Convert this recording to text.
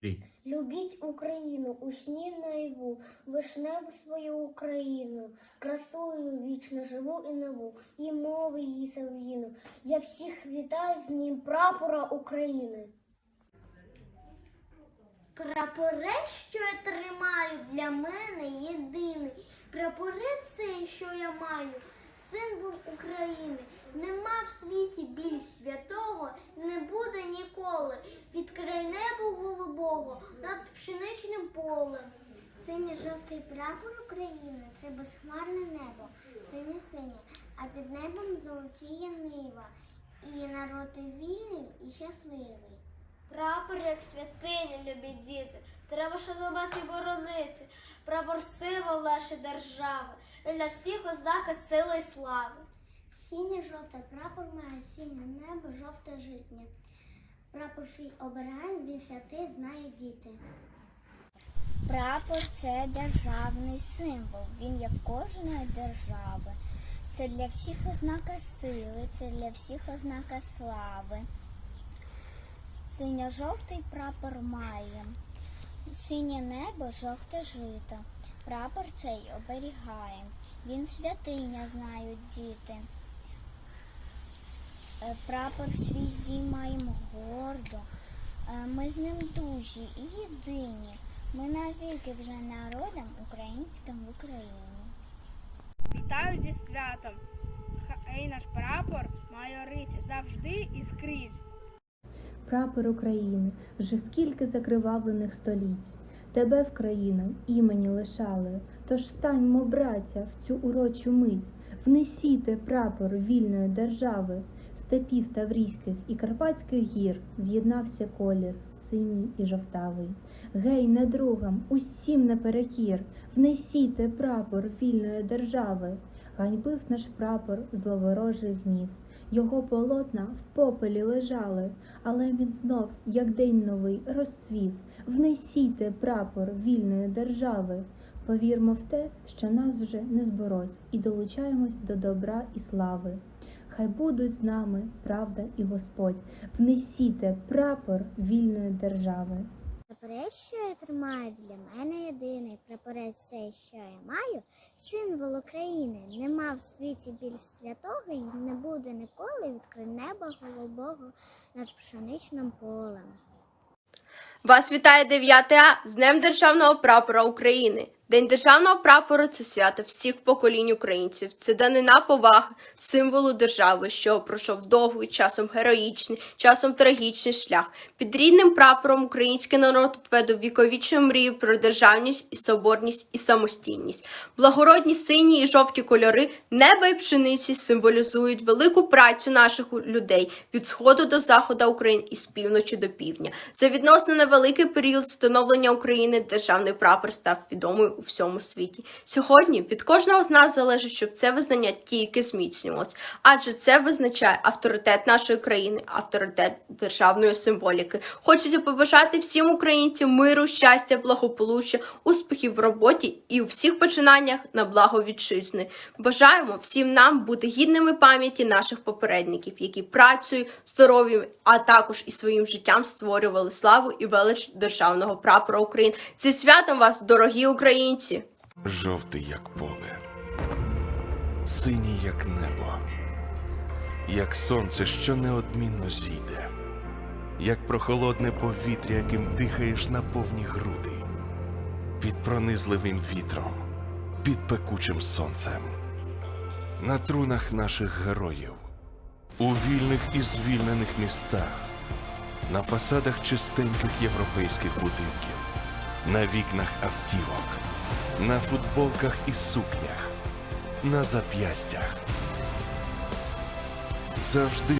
Три. Любіть Україну, у сні наяву, вишневу свою Україну, красою вічно живу і нову, і мови її совіну. Я всіх вітаю з Днем прапора України. Прапорець, що я тримаю, для мене єдиний. Прапорець цей, що я маю, символ України. Нема в світі більш святого, не буде ніколи. Відкрай небо голубого над пшеничним полем. Синьо-жовтий прапор України це безхмарне небо, синє синє, а під небом золотіє нива. І народ і вільний і щасливий. Прапор як святиня, любі діти, треба шанувати і боронити. Прапор символ нашої держави, і для всіх ознака сили і слави. Синє-жовте прапор має синє небо, жовте житнє. Прапор свій оберегань, він святий знає діти. Прапор це державний символ. Він є в кожної держави. Це для всіх ознака сили, це для всіх ознака слави. Синьо-жовтий прапор має. Синє небо, жовте жито. Прапор цей оберігає. Він святиня, знають діти. Е, Прапор свій здіймаємо гордо. Е, Ми з ним дужі і єдині. Ми навіки вже народом українським в Україні. Вітаю зі святом. Хай наш прапор майориться завжди і скрізь. Прапор України, вже скільки закривавлених століть. Тебе в країну імені лишали, тож станьмо, браття, в цю урочу мить, внесіте прапор вільної держави, степів таврійських і карпатських гір з'єднався колір, синій і жовтавий. Гей, недругам, усім наперекір, внесіте прапор вільної держави, ганьбив наш прапор зловорожий гнів. Його полотна в попелі лежали, але він знов, як день новий, розцвів. Внесіте прапор вільної держави. Повірмо в те, що нас вже не збороть, і долучаємось до добра і слави. Хай будуть з нами правда і Господь. Внесіте прапор вільної держави. Прапорець, що я тримаю, для мене єдиний. Прапорець цей, що я маю, символ України. Нема в світі більш святого і не буде ніколи відкри неба голубого над пшеничним полем. Вас вітає 9 А з Днем Державного прапора України. День державного прапору це свято всіх поколінь українців. Це данина поваги, символу держави, що пройшов довгий, часом героїчний, часом трагічний шлях. Під рідним прапором український народ відведав віковічну мрію про державність і соборність і самостійність. Благородні сині і жовті кольори неба і пшениці символізують велику працю наших людей від сходу до заходу України і з півночі до півдня. За відносно невеликий період встановлення України державний прапор став відомий у всьому світі. Сьогодні від кожного з нас залежить, щоб це визнання тільки зміцнювалось, адже це визначає авторитет нашої країни, авторитет державної символіки. Хочеться побажати всім українцям миру, щастя, благополуччя, успіхів в роботі і у всіх починаннях на благо вітчизни. Бажаємо всім нам бути гідними пам'яті наших попередників, які працею, здоров'ям, а також і своїм життям створювали славу і велич державного прапора України. Зі святом вас, дорогі українці! жовтий, як поле, синій, як небо, як сонце, що неодмінно зійде, як прохолодне повітря, яким дихаєш на повні груди, під пронизливим вітром, під пекучим сонцем, на трунах наших героїв, у вільних і звільнених містах, на фасадах чистеньких європейських будинків, на вікнах автівок на футболках і сукнях, на зап'ястях. Завжди